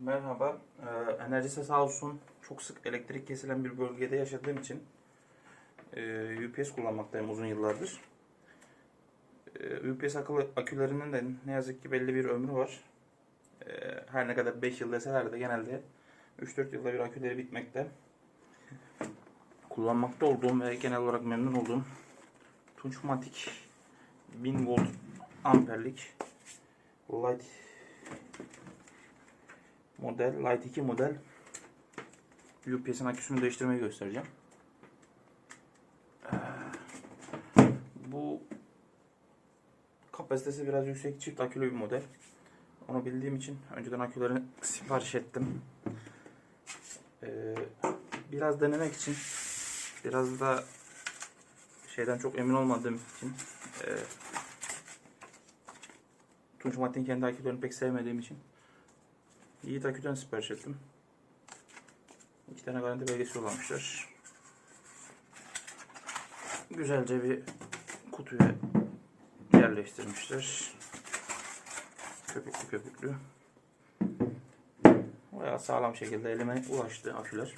Merhaba. Ee, Enerjisa sağ olsun çok sık elektrik kesilen bir bölgede yaşadığım için e, UPS kullanmaktayım uzun yıllardır. E, UPS akıllı akülerinin de ne yazık ki belli bir ömrü var. E, her ne kadar 5 yıl deseler de genelde 3-4 yılda bir aküleri bitmekte. Kullanmakta olduğum ve genel olarak memnun olduğum Tunçmatik 1000 volt amperlik Light model, Light 2 model UPS'in aküsünü değiştirmeyi göstereceğim. Ee, Bu kapasitesi biraz yüksek çift akülü bir model. Onu bildiğim için önceden akülerini sipariş ettim. Ee, Biraz denemek için biraz da şeyden çok emin olmadığım için e, Tunç Mattin kendi akülerini pek sevmediğim için Yiğit Akü'den sipariş ettim. İki tane garanti belgesi yollamışlar. Güzelce bir kutuya yerleştirmişler. Köpüklü köpüklü. Bayağı sağlam şekilde elime ulaştı aküler.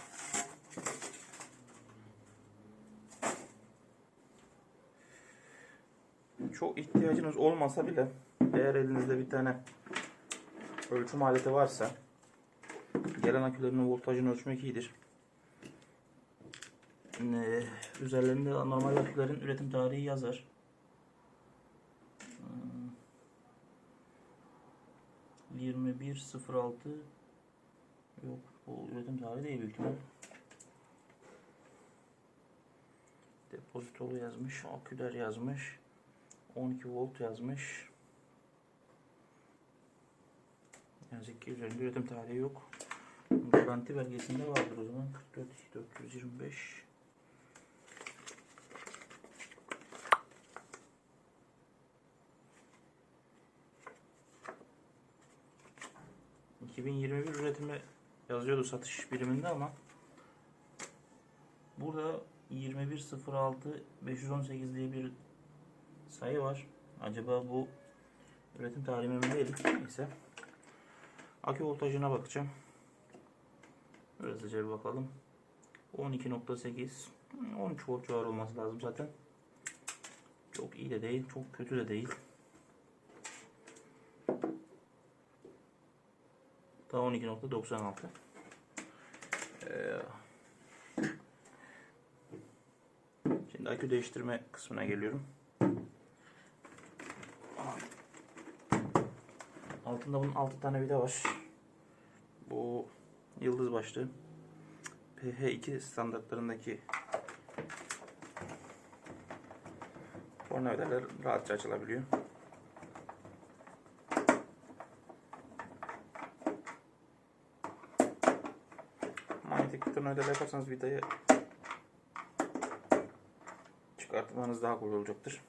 Çok ihtiyacınız olmasa bile eğer elinizde bir tane ölçüm aleti varsa gelen akülerin voltajını ölçmek iyidir. Ee, üzerlerinde normal akülerin üretim tarihi yazar. Hmm. 21.06 Yok bu üretim tarihi değil büyük ihtimal. Depozitolu yazmış, aküler yazmış. 12 volt yazmış. Yazık ki üzerinde üretim tarihi yok. Garanti belgesinde vardır o zaman. 44 425 2021 üretimi yazıyordu satış biriminde ama burada 2106 518 diye bir sayı var. Acaba bu üretim tarihi mi değil? Neyse. Akü voltajına bakacağım. Hızlıca bir bakalım. 12.8 13 volt civarı olması lazım zaten. Çok iyi de değil, çok kötü de değil. Da 12.96 ee, Şimdi akü değiştirme kısmına geliyorum. Altında bunun 6 tane vida var. Bu yıldız başlı. PH2 standartlarındaki tornavidalar rahatça açılabiliyor. Manyetik tornavida yaparsanız vidayı çıkartmanız daha kolay olacaktır.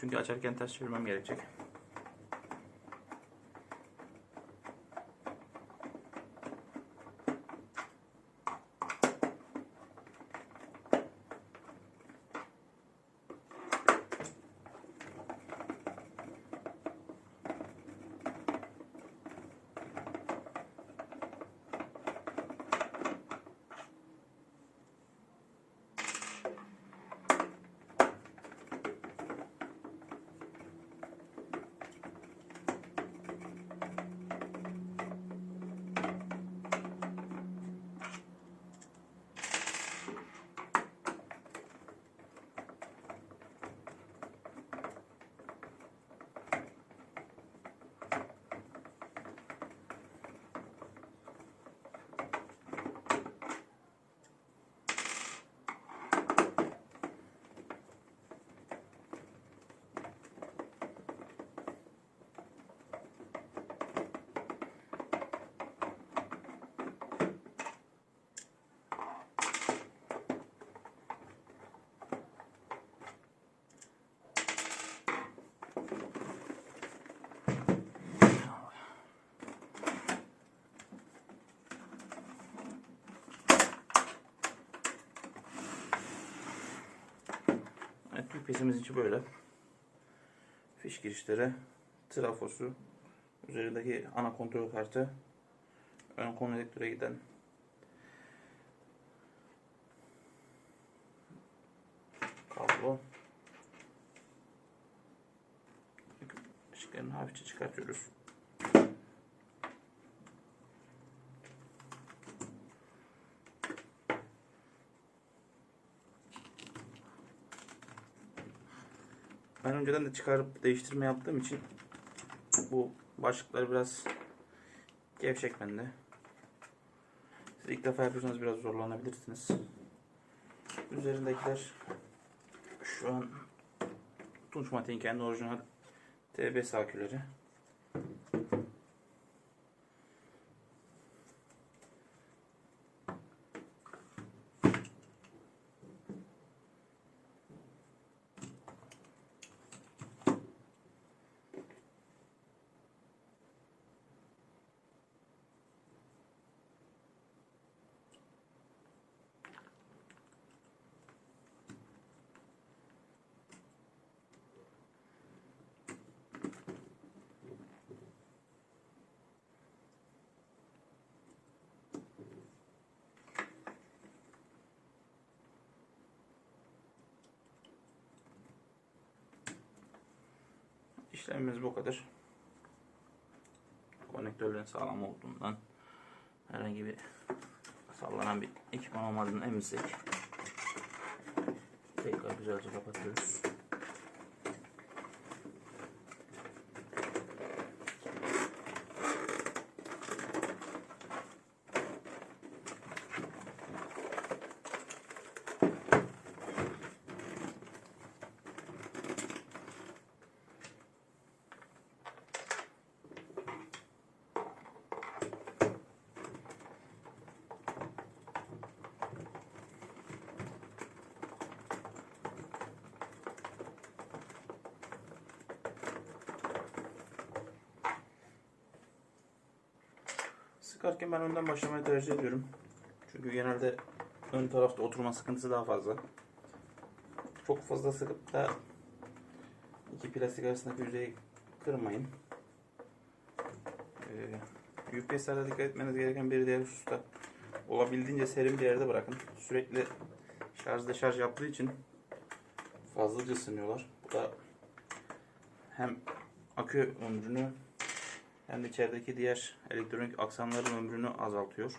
Çünkü açarken ters çevirmem gerekecek. UPS'imiz içi böyle. fiş girişleri, trafosu, üzerindeki ana kontrol kartı, ön konektöre giden kablo. Işıklarını hafifçe çıkartıyoruz. Ben önceden de çıkarıp değiştirme yaptığım için bu başlıklar biraz gevşek bende. Siz ilk defa yapıyorsanız biraz zorlanabilirsiniz. Üzerindekiler şu an Tunç Matik'in kendi orijinal TBS aküleri. İşlemimiz bu kadar. Konektörlerin sağlam olduğundan herhangi bir sallanan bir ekipman olmadığını eminsek tekrar güzelce kapatıyoruz. Sıkarken ben önden başlamayı tercih ediyorum. Çünkü genelde ön tarafta oturma sıkıntısı daha fazla. Çok fazla sıkıp da iki plastik arasındaki yüzeyi kırmayın. Ee, UPS'lerde dikkat etmeniz gereken bir diğer husus da olabildiğince serin bir yerde bırakın. Sürekli şarj deşarj yaptığı için fazlaca ısınıyorlar. Bu da hem akü ömrünü hem de içerideki diğer elektronik aksamların ömrünü azaltıyor.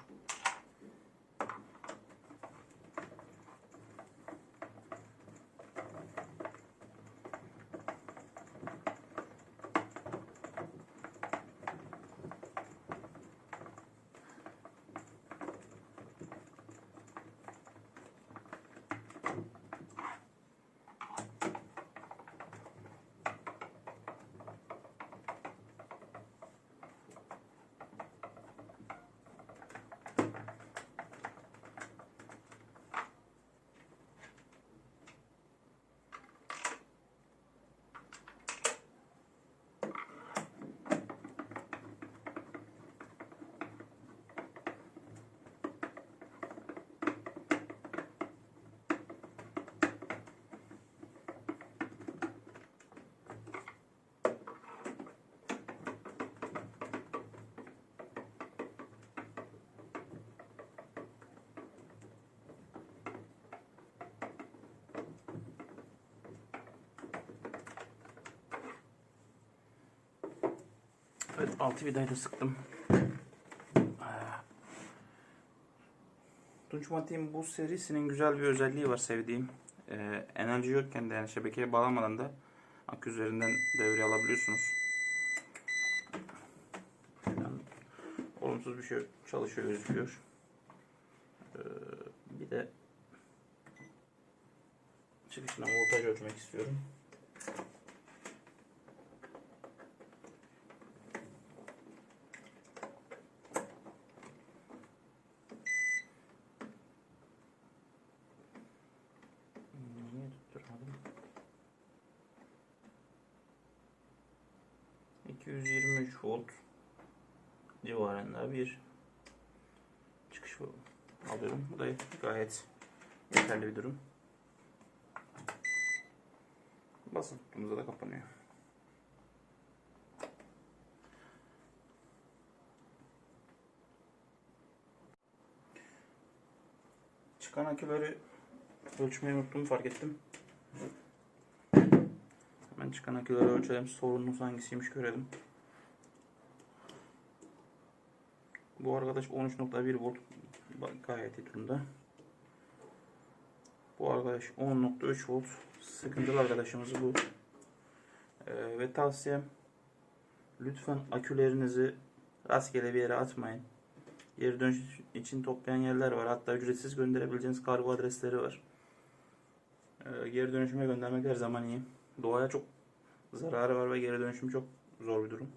Evet altı vidayı da sıktım. Tunç Matik'in bu serisinin güzel bir özelliği var sevdiğim. Ee, enerji yokken de yani şebekeye bağlamadan da akü üzerinden devre alabiliyorsunuz. Yani olumsuz bir şey çalışıyor gözüküyor. Ee, bir de çıkışına voltaj ölçmek istiyorum. civarında bir çıkış alıyorum. Bu da gayet yeterli bir durum. Basın tuttuğumuzda da kapanıyor. Çıkan aküleri ölçmeyi unuttum fark ettim. Hemen çıkan aküleri ölçelim. Sorunumuz hangisiymiş görelim. Bu arkadaş 13.1 volt gayet iyi durumda. Bu arkadaş 10.3 volt sıkıntılı arkadaşımız bu. Ee, ve tavsiyem lütfen akülerinizi rastgele bir yere atmayın. Geri dönüş için toplayan yerler var. Hatta ücretsiz gönderebileceğiniz kargo adresleri var. Ee, geri dönüşüme göndermek her zaman iyi. Doğaya çok zararı var ve geri dönüşüm çok zor bir durum.